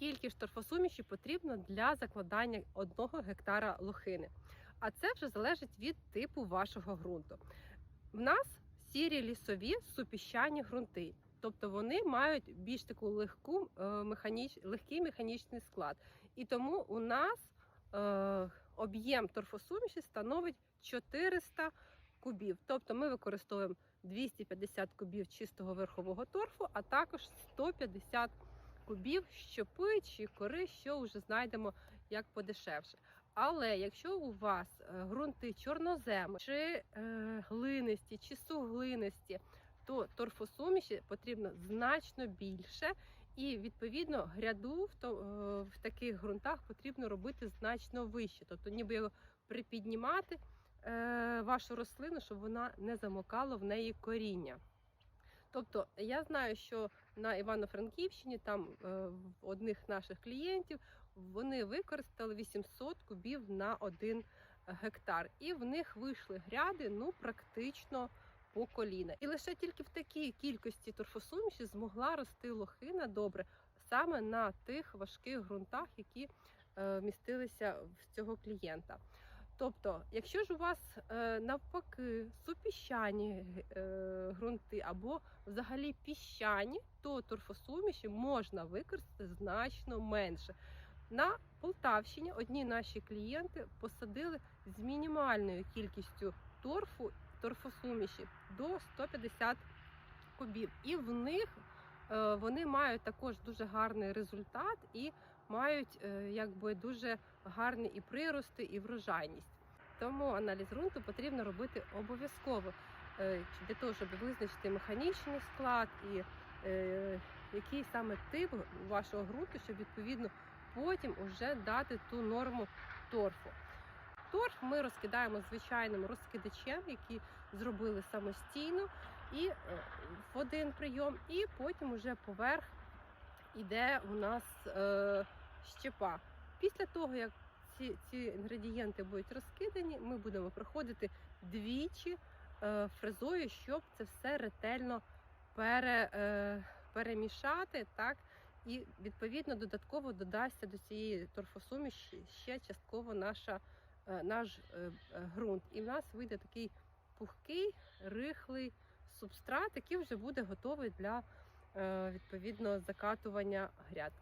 скільки ж торфосуміші потрібно для закладання одного гектара лохини. А це вже залежить від типу вашого ґрунту. В нас сірі лісові супіщані ґрунти. Тобто вони мають більш таку легку е, механіч... легкий механічний склад. І тому у нас е, об'єм торфосуміші становить 400 кубів. Тобто ми використовуємо 250 кубів чистого верхового торфу, а також 150 кубів щопи чи кори, що вже знайдемо як подешевше. Але якщо у вас е, ґрунти чорноземи, чи е, глинисті, чи суглинисті, то торфосуміші потрібно значно більше, і відповідно гряду в, то, е, в таких ґрунтах потрібно робити значно вище, тобто ніби його припіднімати е, вашу рослину, щоб вона не замокала в неї коріння. Тобто я знаю, що на Івано-Франківщині там е, в одних наших клієнтів вони використали 800 кубів на один гектар, і в них вийшли гряди ну практично по коліна. І лише тільки в такій кількості торфосуміші змогла рости лохина добре саме на тих важких ґрунтах, які е, містилися в цього клієнта. Тобто, якщо ж у вас е, навпаки супіщані е, ґрунти або взагалі піщані, то торфосуміші можна використати значно менше. На Полтавщині одні наші клієнти посадили з мінімальною кількістю торфу торфосуміші до 150 кубів, і в них е, вони мають також дуже гарний результат і мають е, якби дуже гарні і прирости, і врожайність. Тому аналіз ґрунту потрібно робити обов'язково е, для того, щоб визначити механічний склад і е, який саме тип вашого ґрунту, щоб відповідно потім вже дати ту норму торфу. Торф ми розкидаємо звичайним розкидачем, який зробили самостійно, і в один прийом, і потім уже поверх іде у нас щепа. Після того, як ці, ці інгредієнти будуть розкидані, ми будемо проходити двічі е, фрезою, щоб це все ретельно пере, е, перемішати. Так? І відповідно додатково додасться до цієї торфосуміші ще частково наша, е, наш е, е, ґрунт. І в нас вийде такий пухкий, рихлий субстрат, який вже буде готовий для е, відповідно закатування гряд.